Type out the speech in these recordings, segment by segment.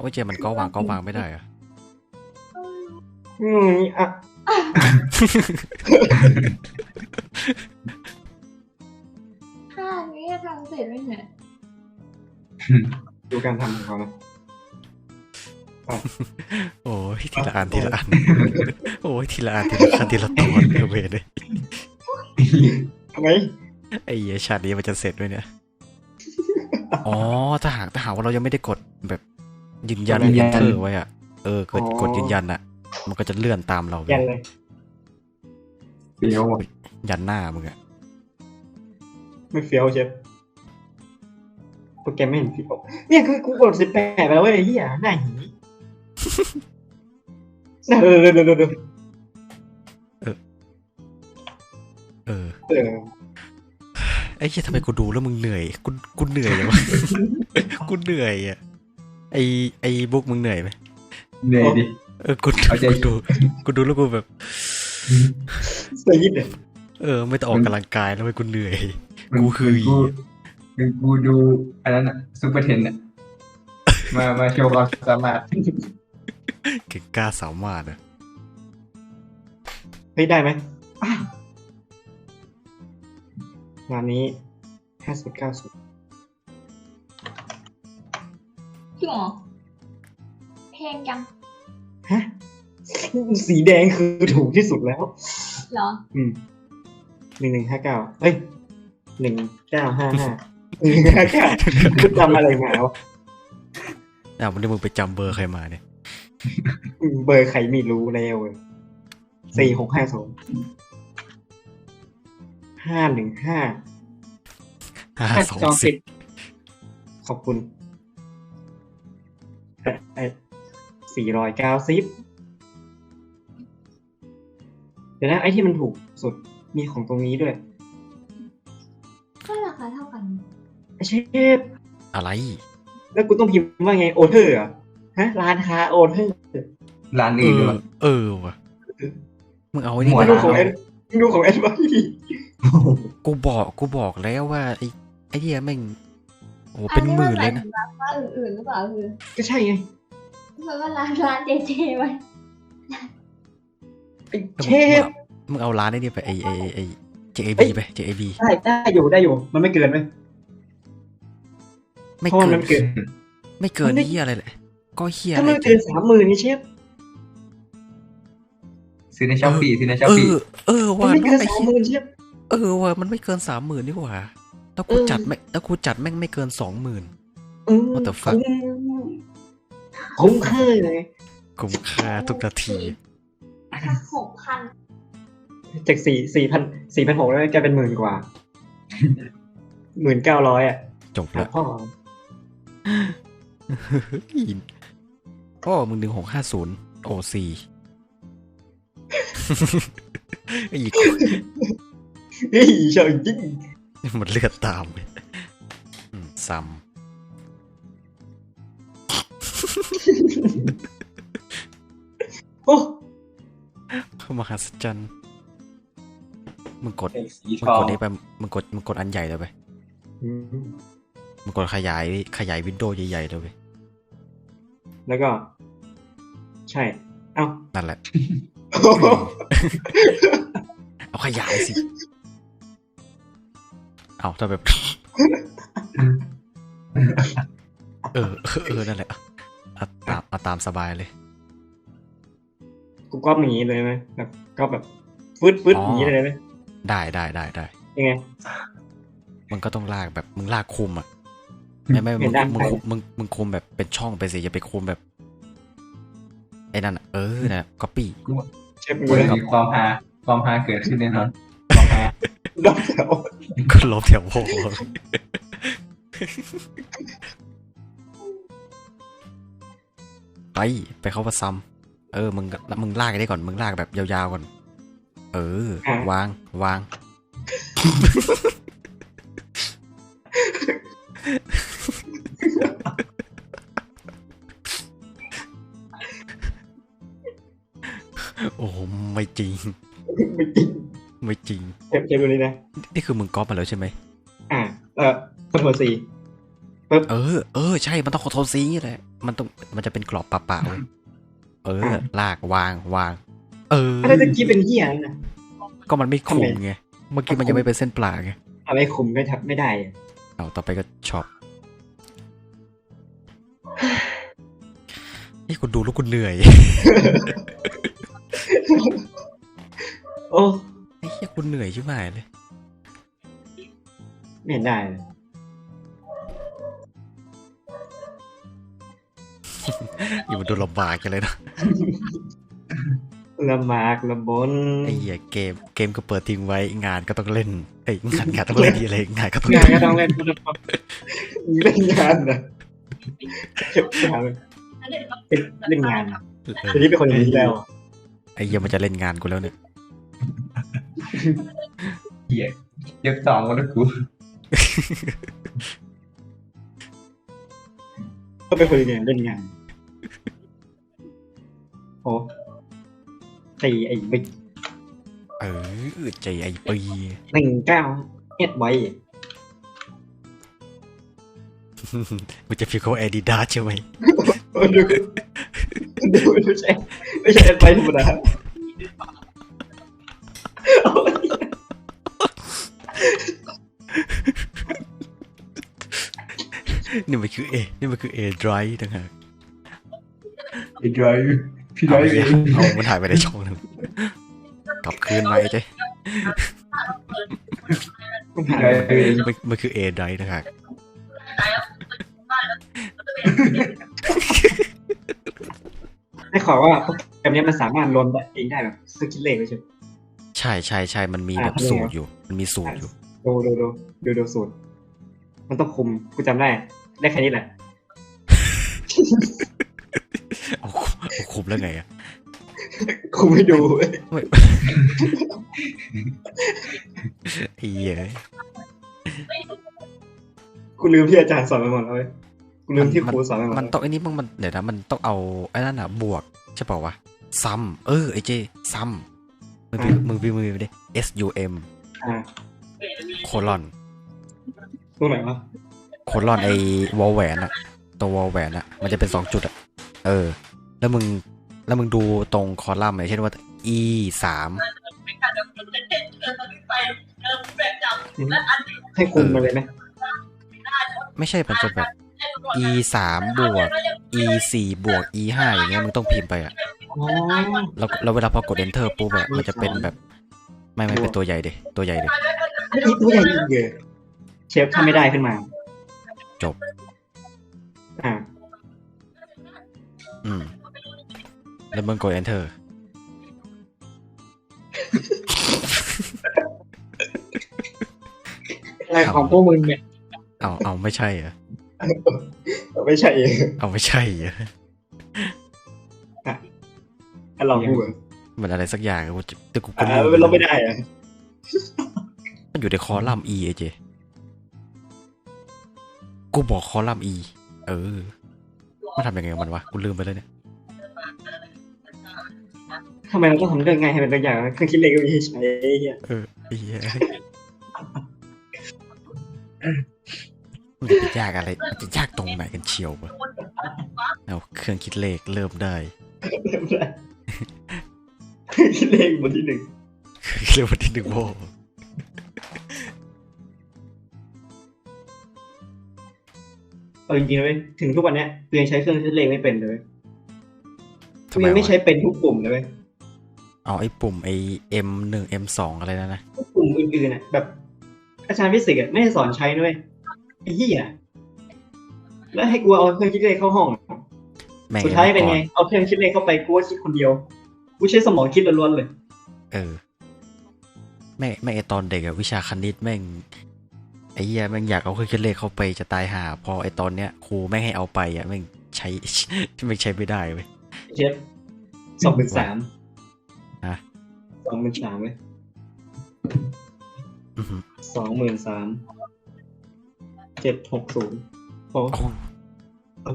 เอาไอ้เจมันก็วางก็วางไม่ได้อะอืมอะห้านี้จะทำเสร็จไหมเนี่ยดูการทำของเขานะโอ้ยทีละอันทีละอันโอ้ยทีละอันทีละอันทีละตัวเอเวเลยทำไมไอ้เหี้ยชาตินี้มันจะเสร็จด้วยเนี่ย อ๋อถ้าหากถ้าหากว่าเรายังไม่ได้กดแบบ ยืนยันยืนยันเอนเตอร์ไว้อะเออกดกดยืนยันอะมันก็จะเลื่อนตามเราไปยันเลยเฟี้ยวอะยันหน้ามึงอะไม่เฟี้ยวเชฟโปรแกรมไม่เห็นเฟี้ยวเนี่ยคือกูกดสิบแปดไปแล้วเว้ยไอ้เหี้ยหน้าหีน่าเออเออเออเออเออเออไอ้เหี้ยทำไมกูดูแล้วมึงเหนื่อยกูกูเหนื่อยเลยวะ กูเหนื่อยอะ ไอไอบุ๊กมึงเหนื่อยไหมเหนื่อยดิเออกูเอาใจกูดูกูดูแล้วกูแบบเสียยิบเลยเออ ไม่ต้องออกกำลังกายแล้วไม่กูเหนื่อยมันกูคือกูมันกูดูอันนั้นอะซูเปอร์เทนอะมามาโชว์ความสามารถเก่งกล้าสามารถอะเฮ้ยได้ไหมงานนี้ห้าสิบเก้าสิบ จริงเหรอเพลงจังฮะสีแดงคือถูกที่สุดแล้ว เหรอ อืมหนึ่งหนึ่งห้าเก้าเฮ้ยหนึ่งเก้าห้าห้าหนึ่งห้าเก้าคุณจำอะไรมาวะอะวันนี้มึงไปจำเบอร์ใครมาเนี่ยอืมเบอร์ใครไม่รู้แล้วเว้ยสี่หกห้าสองห้าหนึ่งห้าห้าสองจองสิสิบบขอบคุณ สี่ร้อยเก้าสิบเดี๋ยวนะไอ้ที่มันถูกสุดมีของตรงนี้ด้วย ก็ราคาเท่ากันไอ้เชฟอะไร แล้วกูต้องพิมพ์ว่าไงโอเทอร์อะฮะร้านค้าโอเทอร์ร้านเออื่นอด้วยเออว่ะมึงเอาไอ้นี่หัวมาดูร้านของแอดดูของแอดไว้ดิกูบอกกูบอกแล้วว่าไอ้ไอ้เหี้ยแม่ง โอ้เป็นหมื่นเลยนะอัร้านค้าอื่นๆหรือเปล่าคือก็ใช่ไงเพราะว่าร้านร้านเจเจไว้ไอ้เออเชฟมึงเอาร้านไอ้นี่ไปไอ้ไอ้ไอ้ JAB เอ้ยไป JAB ได้ได้อยู่ได้อยู่ มันไม่เกินไหมไม่เพราะเกิมันนเกิน ไม่เกินมันไม่เหี้ยอะไรเลยก็เหี้ยถ้าอะไรมันเกินสามหมื่นนี่เชฟซื้อในช้อปปี้ซื้อในช้อปเอปี้อเออมันว่ะไม่เกินไอ้สามเหี้ยหมื่นเชฟเออว่ะมันไม่เกินสามหมื่นนี่หว่า แล้วกูเออจัดไม่แล้วกูจัดแม่งไม่เกินสองหมื่นอืม What the fuck คุ้มคุ้มค่าเลยคุ้มค่าทุกนาทีหกพันจากสี่สี่พันสี่พันหกแล้วกลายเป็นหมื่นกว่าหมื่นเก้าร้อยอะ จบหาแล้วพ่อพ่อมึงหนึ่งหกห้าศูนย์โอซีอีกเฮ้ยเฉยจริง มันเลือดตามเลยอืมซ้โอ้ำมหัศจรรย์มึงกดเป็นสีมึทงอกงดนี้ไป มึงกด มึงกดอันใหญ่เลยไปอืมมึงกดขยาย ขยายวินโดว์ใหญ่ๆเลยไป แล้วก็ ใช่ เอ้า นั่นแหละ เอาขยายสิ เอาถ้าแบบ เออเออเออนั่นแหละเอาตามเอาตามสบายเลย กูก๊อปอย่างนี้เลยไหมแบบก๊อปแบบฟึดฟึดอ๋อออย่างนี้เลยไหมได้ได้ได้ได้ ยังไง มันก็ต้องลากแบบมึงลากคุมอะไม่ไม่เห็มึนงได้มึงคุมมึงมึงคุมแบบเป็นช่องไปสิอย่าไปคุมแบบ ไอ้นั่นอะเออนะก๊อปปี้ เชฟกูมือมีความฮาความฮาเกิดขึ้นแน่นอนความฮาดอกแถ ก็ลบแถวโพไปไปเข้าประซัมเออ มึงมึงลากได้ก่อน มึงลากแบบยาวๆก่อน เออ วาง วาง โอ้ไม่จริง ไม่จริง ไม่จริงเชฟเชฟดูนี่นะนี่คือมึงก๊อปมาแล้วใช่ไหมอ่าเออคอนโทรซีปึ๊บเออ เออ ใช่ มันต้องคอนโทรลซีแหละมันต้องมันจะเป็นกรอบเปล่าๆเว้ยเอออะลากวางวาง เอออะไรตะกี้เป็นเหี้ยนั่นนะก็มันไม่คทำไมมไงเมื่อกี้มันยังไม่เป็นเส้นปลาไงทำไมคุมไม่ทับไม่ได้อะเอาต่อไปก็ช็อปนี่คุณดูแล้วคุณเหนื่อย โอ้ ไอ้เหี้ยคุณเหนื่อยชิบหายเลย ไม่เห็นได้เลยอยู่มันดูลำบากกันเลยนะ ลำบากลำบนไอ้เหี้ยเกมเกมก็เปิดทิ้งไว้งานก็ต้องเล่นไอ้ยงานงานต้องเล่นทีอะไรงานก็ต้องงานทำก็ต้องเล่นมีเล่นงานนะเก็บงานเป็นเล่นงานทีนี้เป็นคนอย่างนี้แล้ว ไอ้เหี้ยมันจะเล่นงานกูแล้วเนี่ย เหี้ยยกสองมาแล้วกูก็เป็นคนอย่างนี้เล่นงาน โอ้ตีไอ้บิ๊กเออใจไอ้ปีหนึ่งเก้าเอ็ดไว้มันจะฟีลเขาแอดิดาใช่ไหมเออดูดูไม่ใช่ไม่ใช่เอ็ดไว้ธรรมดาเอา นี่มันคือเอนี่มันคือเอดรายต่างหากไอ้ดรายพี่ดเอารายไปเอามันถ่ายไปในช่องหนึงกลับคืนมาไอ้เจ้ต้องพี่หาดรายมันมันคือเอดรายต่างหากได้ขอว่าโปรแกรมนี้มันสามารถลนได้เองได้แบบซื้อคิดเลขเลยใช่ไหมใช่ใช่ใช่มันมีแบบอะสูตรอยู่ มันมีสูตรอยู่ดูดูดูดูดูสูตร มันต้องคุมกูจำได้ ได้แค่นี้แหละ เอาเอาคุมแล้วไงอะคุมให้ดูเว้ยไอ้เหี้ยกูลืมที่อาจารย์สอนไปหมดแล้วเว้ยกูลืมที่ครูสอนไปหมดมันแล้วต้องไอ้นี่มึงมันเดี๋ยวนะมันต้องเอาไอ้นั่นอะบวกใช่เปล่าวะซัมเออไอ้เจซัมมึงพิมพ์มึงพิมพ์มือไปดิ S U M อ่าโคลอน ตรงไหนวะ โคลอนไอ้วอลแหวนอะตัววอลแหวนอะมันจะเป็นสองจุดอะเออ แล้วมึงแล้วมึงดูตรงคอลัมน์อย่างเช่นว่า E สามให้คุมมาเลยไหมไม่ใช่มันจะแบบ E สามบวก E สี่บวก E ห้าอย่างเงี้ยมึงต้องพิมพ์ไปอะอ๋อแล้วแล้วเวลาพอกด enter ปุ๊บอะมันจะเป็นแบบ ไม่ไม่เป็นตัวใหญ่เดตัวใหญ่เดไม่ได้ตัวใหญ่ยิ่งเยอะเชฟทำไม่ได้ขึ้นมา จบ อ่าอืม แล้วมึงกด enter อะไรของพวกมึงเนี่ย เอาเอาไม่ใช่เหรอไม่ใช่เองเอาไม่ใช่เหรออะลองดูเหรอมันอะไรสักอย่างกูจะแต่กูก็อ่าลืมเราไม่ได้อะมันอยู่ในคอลัมน์ E ไอเจ กูบอกคอลัมน์ E เออมันทำยังไงกับมันวะกูลืมไปแล้วเนี่ยทำไมเราต้องทำเรื่องง่ายให้เป็นเรื่องยากวะเครื่องคิดเลขก็มีให้ใช้ไอ้เหี้ยเออไอ้เหี้ยมันจะไปยากอะไรมันจะยากตรงไหนกันเชียววะเอาเครื่องคิดเลขเริ่มได้เริ่มได้เครื่องคิดเลขบนที่หนึ่งเริ่มวันที่หนึ่งโม เอาจริงๆเลยถึงทุกวันเนี้ยกูยังใช้เครื่องคิดเลขไม่เป็นเลยกูทำไมยังไม่วะใช้เป็นทุกปุ่มเลยเว้ยเอาไอ้ปุ่มไอ้ M หนึ่ง M สองอะไรนะนะ ทุกปุ่มอื่นๆอะแบบ อาจารย์ฟิสิกส์อะไม่ได้สอนใช้ด้วยไอ้เหี้ยแล้วให้กูเอาเครื่องคิดเลขเข้าห้อง แม่งสุดท้ายเป็นไงก่อเอาเครื่องคิดเลขเข้าไปกูก็คิดคนเดียว กูใช้สมองคิดล้วนๆเลย เออ แม่งแม่งไอตอนเด็กอะวิชาคณิตแม่งไอ้เหี้ยแม่งอยากเอาเครื่องคิดเลขเข้าไปจะตายห่าพอไอตอนเนี้ยครูแม่งให้เอาไปอะแม่งใช้แม่งใช้ไม่ได้เว้ยเชฟสองหมื่นสามฮะสองหมื่นสามเลยอื้อหือสองหมื่นสามเจ็ดหกศูนย์โอ้โอ้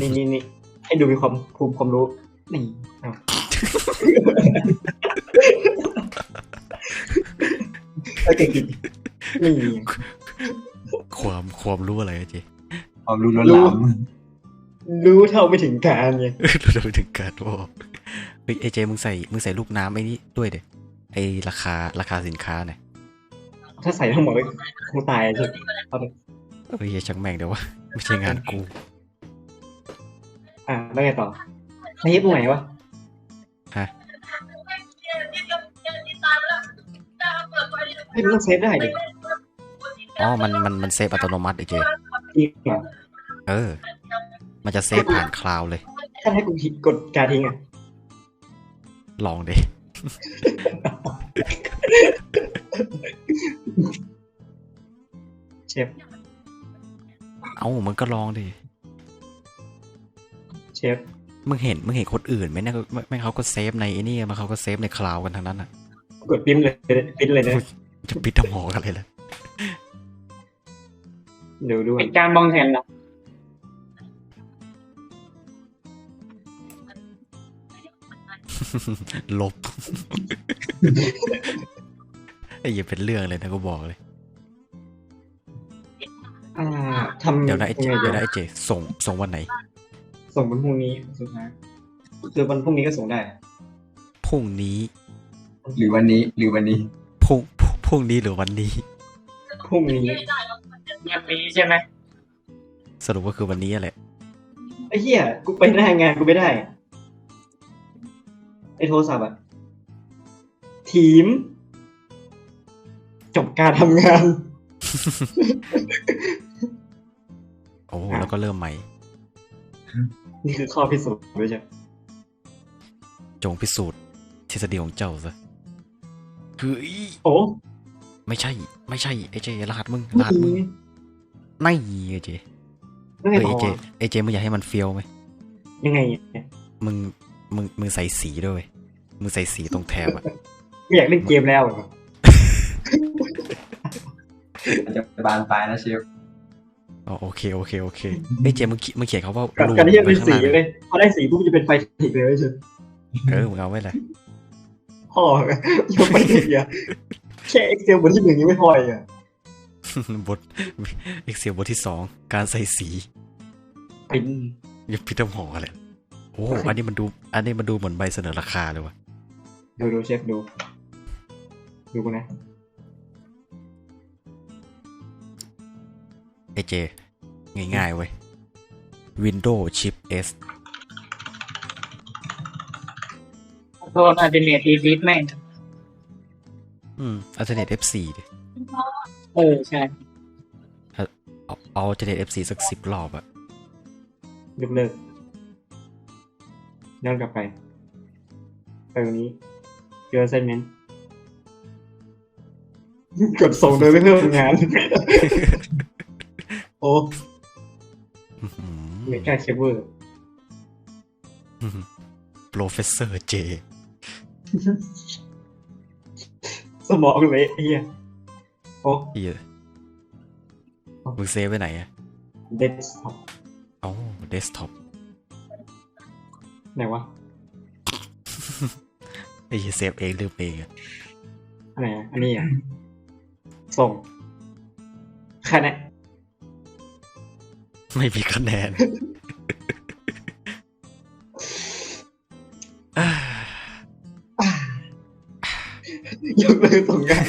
นี่นี่นี่ให้ดูมีความภูมิความรู้ นี่เอาแล้วเก่ งจริงนี่ความความรู้อะไรอะเจความรู้ล้นหลามรู้เท่าไม่ถึงการไงเราไปถึงการบอกเฮ้ยไอเจมึงใส่มึงใส่ลูกน้ำไอ้นี่ด้วยเด็ไอราคาราคาสินค้าเนี่ยถ้าใส่ทั้งหมดเลยคงตายใช่เอาดิเฮ้ยช่างแม่งเดี๋ยววะไม่ใช่งานกู อ่าแล้วไงต่อไอ้เฮ็ดตรงไหนวะฮะเฮ้ยมันต้องเซฟได้ดิ อ๋อ มัน มัน มันเซฟอัตโนมัติไอเจ จริงเหรอเออ มันจะเซฟผ่านคลาวด์เลยถ้าให้กูกดการทิ้งอะลองดิ เชฟเอ้า มันก็ลองดิ เชฟมึงเห็น มึงเห็นคนอื่นไหมเนี่ยไม่ไม่เขาก็เซฟในไอ้นี่มันเขาก็เซฟในคลาวด์กันทั้งนั้นอะ กดปิ้นเลยปิ้นเลยนะ จะปิดทำหอกันเลยล่ะ เดี๋ยวด้วยเป็นการมองเห็นเหรอลบไอ้เหี้ยเป็นเรื่องเลยนะก็บอกเลยอ่าทำเดี๋ยวนะไอ้เจยังไงเดี๋ยวนะไอ้เจส่งส่งวันไหน ส่งวันพรุ่งนี้สุดท้ายคือวันพรุ่งนี้ก็ส่งได้พรุ่งนี้ หรือวันนี้หรือวันนี้พรุ่งพรุ่งพรุ่งนี้หรือวันนี้พรุ่งนี้ วันนี้ใช่ไหมสรุปก็คือวันนี้แหละไอ้เหี้ยกูไปหน้างานกูไม่ได้ไอ้โทรศัพท์อะทีม จบการทำงาน โอ้แล้วก็เริ่มใหม่ นี่คือข้อพิสูจน์ด้วยใช่ไหมจงพิสูจน์ทฤษฎีของเจ้าซะคืออีโอ้ ไม่ใช่ ไม่ใช่ ไอ้เจรหัสมึงรไม่หัสมึดีง ไม่ไอ้เจไม่ไงเฮ้ยต่ไอ้อเจไอ้เจมึงอยากให้มันเฟี้ยวไหมยังไง มึงมึงมึงใส่สีด้วยเวยมึงใส่สีตรงแถบอะไม่อยากเล่นเกมแล้วเหรอจะบานปลายนะเชฟอ๋อโอเคโอเคโอเคไอ้เจมึงเขีมึงเขียนเขาว่ากับรูมการที่จะไว้เป็นข้างสีล่างเลยพอได้สีปุ๊บจะเป็นไฟติกเลยใช่ไหมเออมึงเอาไว้เลยพ่อยังไปติกอะแค่เอ็กเซลบนที่หนึ่งยังไม่พออีกอะ บทเอ็กเซลบทที่สองการใส่สีปิ้นยังพิทำหอเลยโอ้อันนี้มันดู อันนี้มันดูเหมือนใบเสนอราคาเลยวะดูดูเชฟดูดูกูนะไอเจ ง่ายๆเว้ย Windows Chip S โทษอัลเทอร์เนทีฟีดแม่งอืม Alternate F4 ดิ เออใช่เอาเอา Alternate F4 สักสิบรอบอะยกเลิกย้อนกลับไป ไปตรงนี้เจอ assignment กดส่งโดยไม่เพิ่มงาน โอ้อื้อหืไม่อกล้าเคเวอร์ Professor J สมองเละไอ้เฮีย โอ้เฮียมึงเซฟไว้ไหนอะเดสก์ท็อปเอ้า Desktop ไหนวะไอ้เหี้ยเซฟเองลืมเองอะอันไหนอะอันนี้อะส่งคะแนนไม่มีคะแนนอ่ายกเลิกส่งงาน